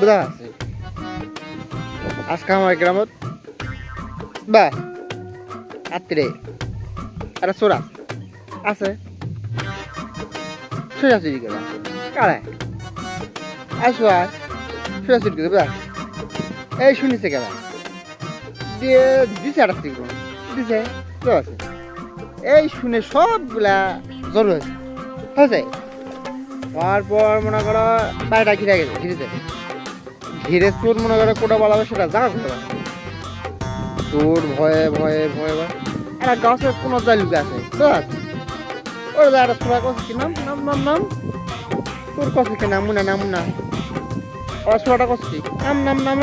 বুঝা আজকে আমার গ্রামত, বা আত্রে আরে চোরা আছে। সোজাসুজি কেবা কারে? আসো আস সোজাসুজি কেবা বুঝা এই শুনিছে কেবা? দিয়ে দিছে একটা সিগুন দিছে তো আছে। এই শুনে সবগুলা জড়ো হয়েছে। হয়েছে? তারপর মনে করো, বাড়িটা ঘিরে গেছে ঘিরেছে চোর মনে করো কোটা বলা সেটা জায়গা করতে পারে। চোর ভয়ে ভয়ে ভয়ে ভয়ে। একটা গাছের কোনো যায় আছে তো ওরা একটা ছোড়া কছে কি? নাম নাম নাম নাম? তোর কছে কি? নাম, মুনা মুনা। ওরা ছোড়াটা কছে কি? নাম নাম নাম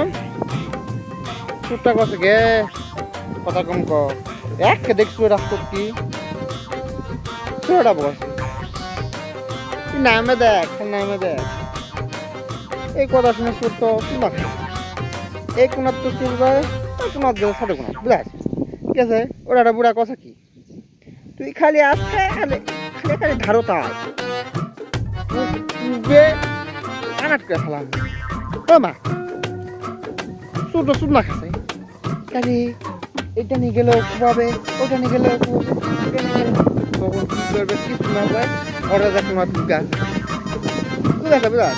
চোরটা কছে গে কথা কম ক। এক দেখছ রাস্তা কি? ছোড়াটা বসে। নামে দেখ নামে দেখ। এই কথা শুনে চোর তো এই কোনার তো চোর যায় কোনার দেবে ছোট কোনার বুঝাস ঠিক আছে, ওরা একটা বুড়া কথা কি? তুই খালি আসছে খালি খালি খালি ধারো তাই তুবে আনাট করে ফেলাম। ও মা। না খালি এটা নিয়ে গেলেও খুবাবে ওটা নিয়ে গেলেও তখন কি করবে কিছু না পায় ওরা যা তোমার গাছ বুঝাতে বুঝাস